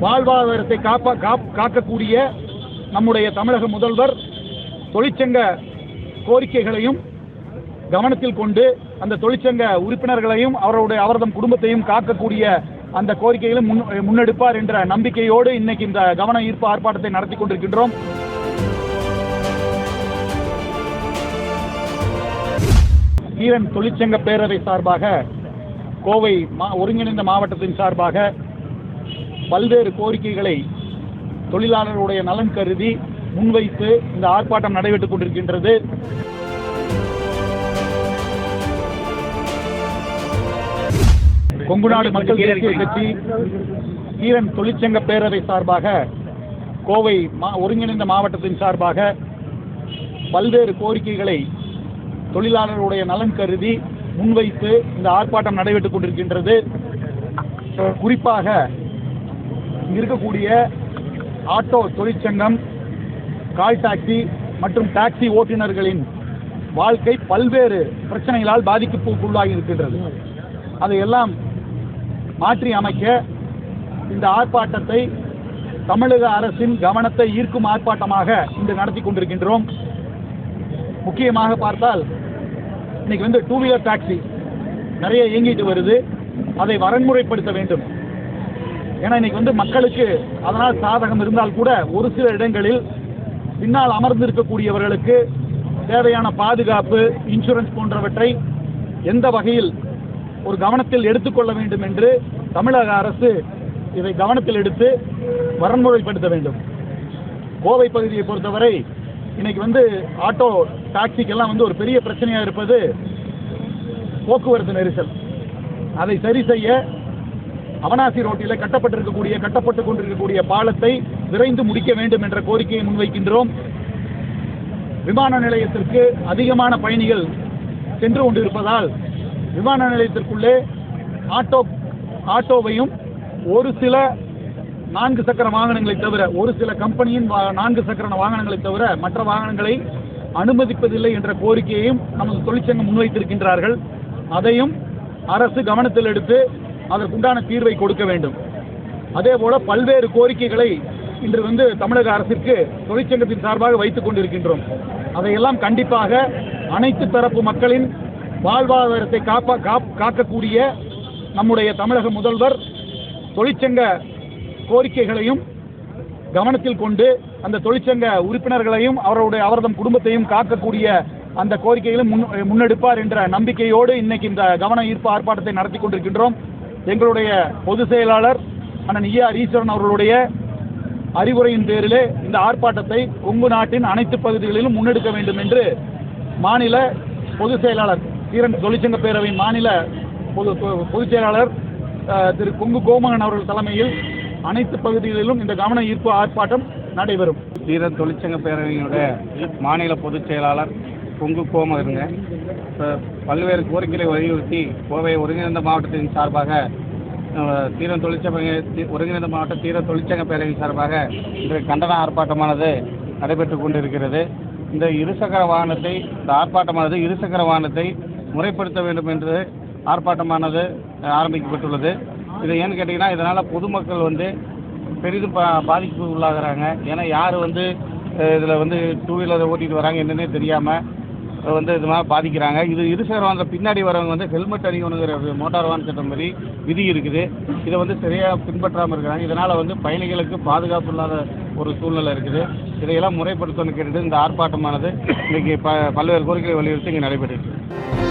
வாழ்வாதாரத்தை காப்பா காப்- காக்கக்கூடிய நம்முடைய தமிழக முதல்வர் தொழிற்சங்க கோரிக்கைகளையும் கவனத்தில் கொண்டு அந்த தொழிற்சங்க உறுப்பினர்களையும் அவருடைய அவரதம் குடும்பத்தையும் காக்கக்கூடிய அந்த கோரிக்கைகளும் முன் முன்னெடுப்பார் என்ற நம்பிக்கையோடு இன்னைக்கு இந்த கவன ஈர்ப்பு ஆர்ப்பாட்டத்தை நடத்தி கொண்டிருக்கின்றோம். ஈரன் தொழிற்சங்க பேரவை சார்பாக கோவை மா ஒருங்கிணைந்த மாவட்டத்தின் சார்பாக பல்வேறு கோரிக்கைகளை தொழிலாளர்களுடைய நலன் கருதி முன்வைத்து இந்த ஆர்ப்பாட்டம் நடைபெற்றுக் கொண்டிருக்கின்றது. கொங்குநாடு மக்கள் தேசிய கட்சி ஈரன் தொழிற்சங்க பேரவை சார்பாக கோவை மா ஒருங்கிணைந்த மாவட்டத்தின் சார்பாக பல்வேறு கோரிக்கைகளை தொழிலாளர்களுடைய நலன் கருதி முன்வைத்து இந்த ஆர்ப்பாட்டம் நடைபெற்றுக் கொண்டிருக்கின்றது. குறிப்பாக இங்கே இருக்கக்கூடிய ஆட்டோ தொழிற்சங்கம் கால் டாக்ஸி மற்றும் டாக்ஸி ஓட்டுநர்களின் வாழ்க்கை பல்வேறு பிரச்சனைகளால் பாதிப்புக்குள்ளாகி இருக்கின்றது. அதையெல்லாம் மாற்றி அமைக்க இந்த ஆர்ப்பாட்டத்தை தமிழக அரசின் கவனத்தை ஈர்க்கும் ஆர்ப்பாட்டமாக இன்று நடத்தி கொண்டிருக்கின்றோம். முக்கியமாக பார்த்தால் இன்னைக்கு வந்து டூ வீலர் டாக்ஸி நிறைய இயங்கிட்டு வருது. அதை வரன்முறைப்படுத்த வேண்டும். ஏன்னா இன்னைக்கு வந்து மக்களுக்கு அதனால் சாதகம் இருந்தால் கூட ஒரு சில இடங்களில் பின்னால் அமர்ந்திருக்கக்கூடியவர்களுக்கு தேவையான பாதுகாப்பு இன்சூரன்ஸ் போன்றவற்றை எந்த வகையில் ஒரு கவனத்தில் எடுத்துக்கொள்ள வேண்டும் என்று தமிழக அரசு இதை கவனத்தில் எடுத்து வரன்முறைப்படுத்த வேண்டும். கோவை பகுதியை பொறுத்தவரை இன்னைக்கு வந்து ஆட்டோ டாக்ஸிக்கெல்லாம் வந்து ஒரு பெரிய பிரச்சனையாக இருப்பது போக்குவரத்து நெரிசல். அதை சரி செய்ய அவனாசி ரோட்டில் கட்டப்பட்டிருக்கக்கூடிய கட்டப்பட்டு கொண்டிருக்கக்கூடிய பாலத்தை விரைந்து முடிக்க வேண்டும் என்ற கோரிக்கையை முன்வைக்கின்றோம். விமான நிலையத்திற்கு அதிகமான பயணிகள் சென்று கொண்டிருப்பதால் விமான நிலையத்திற்குள்ளே ஆட்டோ ஆட்டோவையும் ஒரு சில நான்கு சக்கர வாகனங்களை தவிர ஒரு சில கம்பெனியின் நான்கு சக்கர வாகனங்களை தவிர மற்ற வாகனங்களை அனுமதிப்பதில்லை என்ற கோரிக்கையையும் நமது தொழிற்சங்கம் முன்வைத்திருக்கின்றார்கள். அதையும் அரசு கவனத்தில் எடுத்து அதற்குண்டான தீர்வை கொடுக்க வேண்டும். அதே போல பல்வேறு கோரிக்கைகளை இன்று வந்து தமிழக அரசிற்கு தொழிற்சங்கத்தின் சார்பாக வைத்துக் கொண்டிருக்கின்றோம். அதையெல்லாம் கண்டிப்பாக அனைத்து தரப்பு மக்களின் வாழ்வாதாரத்தை காப்பா காப்- காக்கக்கூடிய நம்முடைய தமிழக முதல்வர் தொழிற்சங்க கோரிக்கைகளையும் கவனத்தில் கொண்டு அந்த தொழிற்சங்க உறுப்பினர்களையும் அவருடைய அவரதம் குடும்பத்தையும் காக்கக்கூடிய அந்த கோரிக்கைகளும் முன் முன்னெடுப்பார் என்ற நம்பிக்கையோடு இன்னைக்கு இந்த கவன ஈர்ப்பு ஆர்ப்பாட்டத்தை நடத்தி கொண்டிருக்கின்றோம். எங்களுடைய பொதுச் செயலாளர் அண்ணன் ஈஆர் ஈஸ்வரன் அவர்களுடைய அறிவுரையின் பேரிலே இந்த ஆர்ப்பாட்டத்தை கொங்கு நாட்டின் அனைத்து பகுதிகளிலும் முன்னெடுக்க வேண்டும் என்று மாநில பொதுச் செயலாளர் சீரன் தொழிற்சங்க பேரவையின் மாநில பொது பொ- பொதுச் செயலாளர் திரு கொங்கு கோமகன் அவர்கள் தலைமையில் அனைத்து பகுதிகளிலும் இந்த கவன ஈர்ப்பு ஆர்ப்பாட்டம் நடைபெறும். ஈரன் தொழிற்சங்க பேரவையினுடைய மாநில பொதுச் செயலாளர் கொங்கு கோமகருங்க இப்போ பல்வேறு கோரிக்கைகளை வலியுறுத்தி கோவை ஒருங்கிணைந்த மாவட்டத்தின் சார்பாக தீர தொழிற்சங்க ஒருங்கிணைந்த மாவட்ட தீர தொழிற்சங்க பேரவையின் சார்பாக இன்று கண்டன ஆர்ப்பாட்டமானது நடைபெற்று கொண்டிருக்கிறது. இந்த இருசக்கர வாகனத்தை இந்த ஆர்ப்பாட்டமானது இருசக்கர வாகனத்தை முறைப்படுத்த வேண்டும் என்று ஆர்ப்பாட்டமானது ஆரம்பிக்கப்பட்டுள்ளது. இது ஏன்னு கேட்டிங்கன்னா இதனால் பொதுமக்கள் வந்து பெரிதும் பா பாதிப்பு உள்ளாகிறாங்க ஏன்னா யார் வந்து இதில் வந்து டூ வீலரை ஓட்டிகிட்டு வராங்க என்னன்னே தெரியாமல் வந்து இது மாதிரி பாதிக்கிறாங்க. இது இருசக்கர வாகனத்தில் பின்னாடி வரவங்க வந்து ஹெல்மெட் அணியணுங்கிற மோட்டார் வாகன சட்டம் மாதிரி விதி இருக்குது. இதை வந்து சரியாக பின்பற்றாமல் இருக்கிறாங்க. இதனால் வந்து பயணிகளுக்கு பாதுகாப்பு இல்லாத ஒரு சூழ்நிலை இருக்குது. இதையெல்லாம் முறைப்படுத்தணும்னு கேட்டுட்டு இந்த ஆர்ப்பாட்டமானது இன்றைக்கி ப பல்வேறு கோரிக்கைகளை வலியுறுத்தி இங்கே நடைபெற்றிருக்கு